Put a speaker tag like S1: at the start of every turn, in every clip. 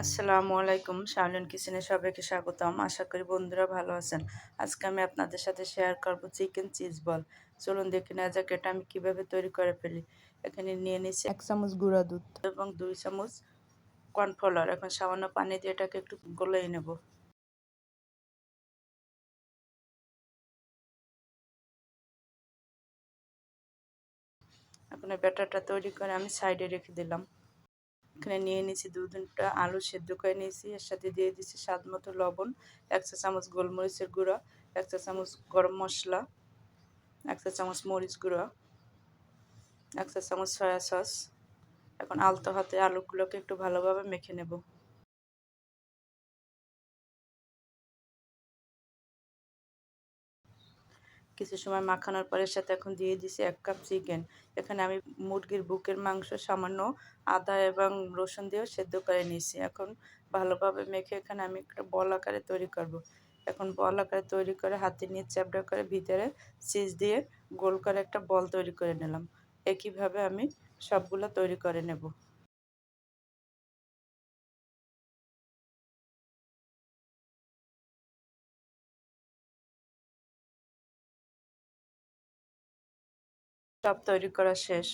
S1: আসসালামু আলাইকুম শাওলিন কিচেনে সবাইকে স্বাগতম। আশা করি বন্ধুরা ভালো আছেন। আজকে আমি আপনাদের সাথে শেয়ার করব চিকেন চিজ বল চলুন দেখে নেওয়া যাক এটা আমি কীভাবে তৈরি করে ফেলি। এখানে নিয়ে নিচ্ছি এক চামচ গুঁড়া দুধ। এবং দুই চামচ কর্নফ্লাওয়ার এখন সামান্য পানি দিয়ে এটাকে একটু গলিয়ে নেব। এখন ব্যাটারটা তৈরি করে আমি সাইডে রেখে দিলাম। এখানে নিয়ে নিয়েছি দু তিনটা আলু সেদ্ধ করে নিয়েছি, এর সাথে দিয়ে দিয়েছি স্বাদ মতো লবণ, এক চা চামচ গোলমরিচের গুঁড়া, এক চা চামচ গরম মশলা, এক চা চামচ মরিচ গুঁড়া, এক চা চামচ সয়া সস। এখন আলতো হাতে আলুগুলোকে একটু ভালোভাবে মেখে নেব। কিছু সময় মাখানোর পরে সাথে এখন দিয়ে দিছি এক কাপ চিকেন এখানে আমি মুরগির বুকের মাংস সামান্য আদা এবং রসুন দিয়েও সেদ্ধ করে নিয়েছি। এখন ভালোভাবে মেখে এখানে আমি একটা বল আকারে তৈরি করব। এখন বল আকারে তৈরি করে হাতে নিয়ে চ্যাপটা করে ভিতরে চিজ দিয়ে গোল করে একটা বল তৈরি করে নিলাম। একইভাবে আমি সবগুলো তৈরি করে নেব। সব তৈরি করা শেষ।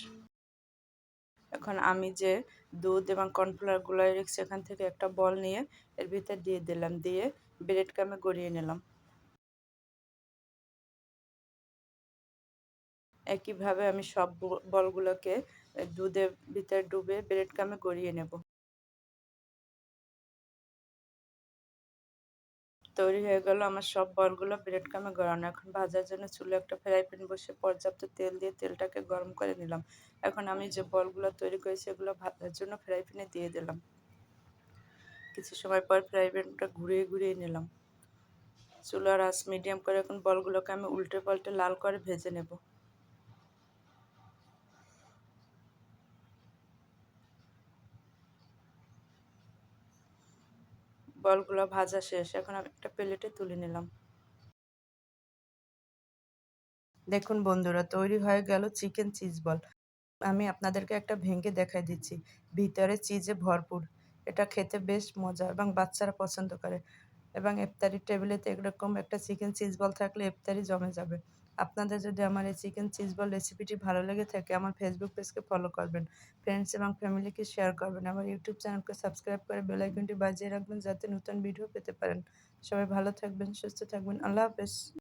S1: এখন আমি যে দুধ এবং কর্নফ্লাওয়ার গুলাই রেখেছি এখান থেকে একটা বল নিয়ে এর ভিতর দিয়ে দিলাম, দিয়ে ব্রেড কামে গড়িয়ে নিলাম। একইভাবে আমি সব বলগুলোকে দুধের ভিতরে ডুবে ব্রেড কামে গড়িয়ে নেব। তৈরি হয়ে গেল। আমার সব বলগুলো ব্রেড কামে গড়ানো। এখন ভাজার জন্য চুলে একটা ফ্রাই প্যান বসে পর্যাপ্ত তেল দিয়ে তেলটাকে গরম করে নিলাম। এখন আমি যে বলগুলো তৈরি করেছি, এগুলো ভাজার জন্য ফ্রাই প্যানে দিয়ে দিলাম। কিছু সময় পর ফ্রাই প্যানটা ঘুরিয়ে ঘুরিয়ে নিলাম। চুলার আস মিডিয়াম করে এখন বলগুলোকে আমি উল্টে পাল্টে লাল করে ভেজে নেব। বলগুলো ভাজা শেষ। এখন আমি একটা প্লেটে তুলে নিলাম। দেখুন বন্ধুরা, তৈরি হয়ে গেল চিকেন চিজ বল। আমি আপনাদেরকে একটা ভেঙে দেখাই দিচ্ছি। ভিতরে চিজে ভরপুর। এটা খেতে বেশ মজা এবং বাচ্চারা পছন্দ করে। এবং ইফতারি টেবিলেতে এরকম একটা চিকেন চিজ বল থাকলে ইফতারি জমে যাবে। আপনাদের যদি আমার এই চিকেন চিজ বল রেসিপিটি ভালো লেগে থাকে, আমার ফেসবুক পেজকে ফলো করবেন। ফ্রেন্ডস এবং ফ্যামিলিকে শেয়ার করবেন। আমার ইউটিউব চ্যানেলকে সাবস্ক্রাইব করে বেলাইকনটি বাজিয়ে রাখবেন, যাতে নতুন ভিডিও পেতে পারেন। সবাই ভালো থাকবেন, সুস্থ থাকবেন। আল্লাহ হাফেজ।